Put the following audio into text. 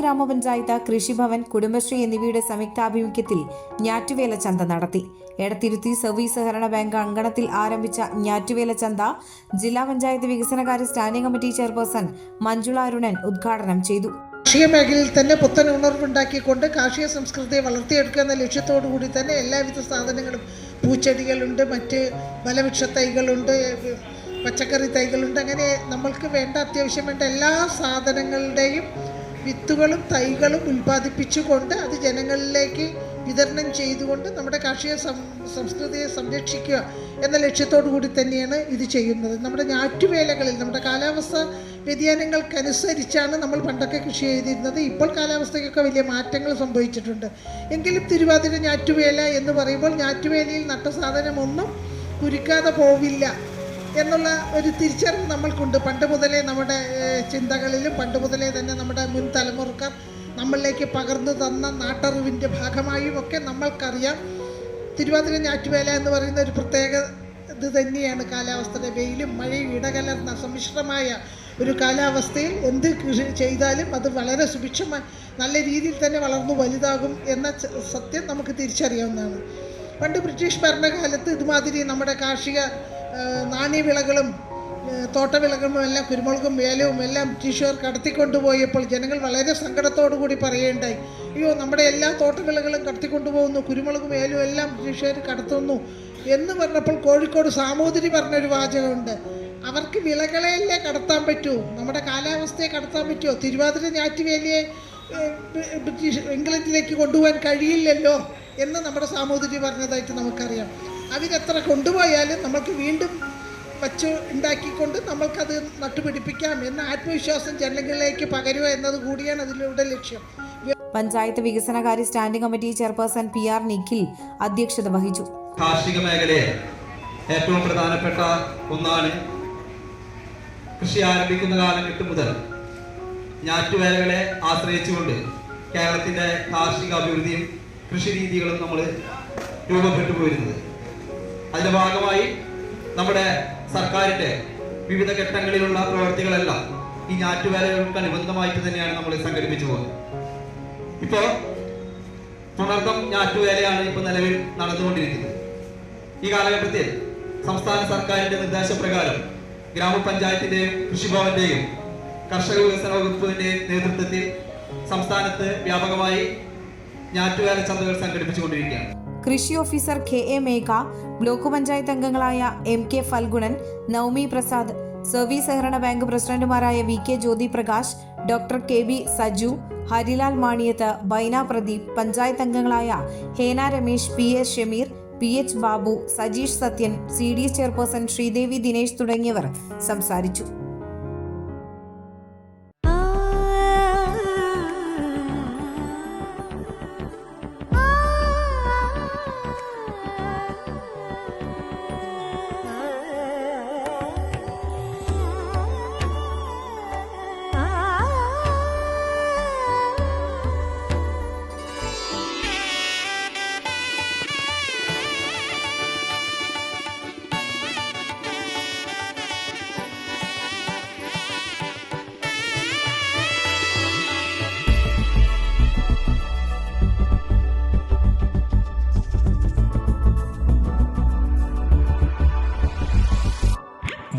ഗ്രാമപഞ്ചായത്ത് കൃഷിഭവൻ കുടുംബശ്രീ എന്നിവയുടെ സംയുക്താഭിമുഖ്യത്തിൽ ഞാറ്റുവേല ചന്ത നടത്തി. എടത്തിരുത്തി സർവീസ് സഹകരണ ബാങ്ക് അങ്കണത്തിൽ ആരംഭിച്ച ഞാറ്റുവേല ചന്ത ജില്ലാ പഞ്ചായത്ത് വികസനകാര്യ standing committee chairperson Manjula Arunan ഉദ്ഘാടനം ചെയ്തു. കാർഷിക മേഖലയിൽ തന്നെ പുത്തൻ ഉണർവുണ്ടാക്കിക്കൊണ്ട് കാർഷിക സംസ്കൃതിയെ വളർത്തിയെടുക്കുക എന്ന ലക്ഷ്യത്തോടു കൂടി തന്നെ എല്ലാവിധ സാധനങ്ങളും പൂച്ചെടികളുണ്ട് മറ്റ് ഫലവൃക്ഷ തൈകളുണ്ട് പച്ചക്കറി തൈകളുണ്ട്. അങ്ങനെ നമ്മൾക്ക് വേണ്ട അത്യാവശ്യം വേണ്ട എല്ലാ സാധനങ്ങളുടെയും വിത്തുകളും തൈകളും ഉൽപ്പാദിപ്പിച്ചുകൊണ്ട് അത് ജനങ്ങളിലേക്ക് വിതരണം ചെയ്തുകൊണ്ട് നമ്മുടെ കാർഷിക സംസ്കൃതിയെ സംരക്ഷിക്കുക എന്ന ലക്ഷ്യത്തോടു കൂടി തന്നെയാണ് ഇത് ചെയ്യുന്നത്. നമ്മുടെ ഞാറ്റുവേലകളിൽ നമ്മുടെ കാലാവസ്ഥ വ്യതിയാനങ്ങൾക്കനുസരിച്ചാണ് നമ്മൾ പണ്ടൊക്കെ കൃഷി ചെയ്തിരുന്നത്. ഇപ്പോൾ കാലാവസ്ഥയ്ക്കൊക്കെ വലിയ മാറ്റങ്ങൾ സംഭവിച്ചിട്ടുണ്ട്. എങ്കിലും തിരുവാതിര ഞാറ്റുവേല എന്ന് പറയുമ്പോൾ ഞാറ്റുവേലയിൽ നട്ട സാധനമൊന്നും കുരുക്കാതെ പോവില്ല. എന്നുള്ള ഒരു തിരിച്ചറിവ് നമ്മൾക്കുണ്ട്. പണ്ട് മുതലേ നമ്മുടെ ചിന്തകളിലും പണ്ട് മുതലേ തന്നെ നമ്മുടെ മുൻ തലമുറക്കാർ നമ്മളിലേക്ക് പകർന്നു തന്ന നാട്ടറിവിന്റെ ഭാഗമായും ഒക്കെ നമ്മൾക്കറിയാം. തിരുവാതിര ഞാറ്റുവേല എന്ന് പറയുന്ന ഒരു പ്രത്യേക ഇത് തന്നെയാണ് കാലാവസ്ഥയുടെ വെയിലും മഴയും ഇടകലർന്ന സമ്മിശ്രമായ ഒരു കാലാവസ്ഥയിൽ എന്ത് കൃഷി ചെയ്താലും അത് വളരെ സുഭിക്ഷമായി നല്ല രീതിയിൽ തന്നെ വളർന്നു വലുതാകും എന്ന സത്യം നമുക്ക് തിരിച്ചറിയാവുന്നതാണ്. പണ്ട് ബ്രിട്ടീഷ് ഭരണകാലത്ത് ഇതുമാതിരി നമ്മുടെ കാർഷിക നാണ്യവിളകളും തോട്ടവിളകളും എല്ലാം കുരുമുളകും വേലവും എല്ലാം ബ്രിട്ടീഷുകാർ കടത്തിക്കൊണ്ടുപോയപ്പോൾ ജനങ്ങൾ വളരെ കൂടി പറയുകയുണ്ടായി. അയ്യോ നമ്മുടെ എല്ലാ തോട്ടവിളകളും കടത്തിക്കൊണ്ടുപോകുന്നു കുരുമുളകും വേലും എല്ലാം ബ്രിട്ടീഷുകാർ കടത്തുന്നു എന്ന് പറഞ്ഞപ്പോൾ കോഴിക്കോട് സാമൂതിരി പറഞ്ഞൊരു വാചകമുണ്ട്. അവർക്ക് വിളകളെയല്ലേ കടത്താൻ പറ്റൂ? നമ്മുടെ കാലാവസ്ഥയെ കടത്താൻ പറ്റുമോ? തിരുവാതിര ഞാറ്റുവേലിയെ ബ്രിട്ടീഷ് ഇംഗ്ലണ്ടിലേക്ക് കൊണ്ടുപോകാൻ കഴിയില്ലല്ലോ എന്ന് നമ്മുടെ സാമൂതിരി പറഞ്ഞതായിട്ട് നമുക്കറിയാം. അവരെത്ര കൊണ്ടുപോയാലും നമുക്ക് വീണ്ടും വച്ച് ഉണ്ടാക്കിക്കൊണ്ട് നമ്മൾക്കത് നട്ടുപിടിപ്പിക്കാം എന്ന ആത്മവിശ്വാസം ജനങ്ങളിലേക്ക് പകരുക എന്നത് കൂടിയാണ് അതിലൂടെ ലക്ഷ്യം. പഞ്ചായത്ത് വികസനകാര്യ standing committee chairperson P R Nikhil അധ്യക്ഷത വഹിച്ചു. കാർഷിക മേഖലയെ ഏറ്റവും പ്രധാനപ്പെട്ട ഒന്നാണ് കൃഷി ആരംഭിക്കുന്ന കാലഘട്ടം മുതൽ ഞാറ്റുവേലകളെ ആശ്രയിച്ചുകൊണ്ട് കേരളത്തിന്റെ കാർഷിക അഭിവൃദ്ധിയും കൃഷി രീതികളും നമ്മൾ രൂപപ്പെട്ടു പോയിരുന്നത്. അതിന്റെ ഭാഗമായി നമ്മുടെ സർക്കാരിന്റെ വിവിധ ഘട്ടങ്ങളിലുള്ള പ്രവർത്തികളെല്ലാം ഈ ഞാറ്റുവേലകൾക്ക് അനുബന്ധമായിട്ട് തന്നെയാണ് നമ്മൾ സംഘടിപ്പിച്ചു പോകുന്നത്. ഇപ്പോൾ തുടർന്നും ഞാറ്റുവേലയാണ് ഇപ്പൊ നിലവിൽ നടന്നുകൊണ്ടിരിക്കുന്നത്. ഈ കാലഘട്ടത്തിൽ സംസ്ഥാന സർക്കാരിന്റെ നിർദ്ദേശപ്രകാരം ഗ്രാമപഞ്ചായത്തിന്റെയും കൃഷിഭവന്റെയും കർഷക വികസന വകുപ്പിന്റെയും നേതൃത്വത്തിൽ സംസ്ഥാനത്ത് വ്യാപകമായി ഞാറ്റുവേല ചന്തകൾ സംഘടിപ്പിച്ചുകൊണ്ടിരിക്കുകയാണ്. കൃഷി officer K A Megha block panchayat അംഗങ്ങളായ M K Phalgunan Navami Prasad service സഹകരണ ബാങ്ക് പ്രസിഡന്റുമാരായ V K Jyothi Prakash doctor K B Saju Harilal Maniyath Baina Pradeep panchayat അംഗങ്ങളായ Hena Ramesh P S Shameer P H Babu Sajeesh Sathyan C D chairperson Sreedevi Dinesh തുടങ്ങിയവർ സംസാരിച്ചു.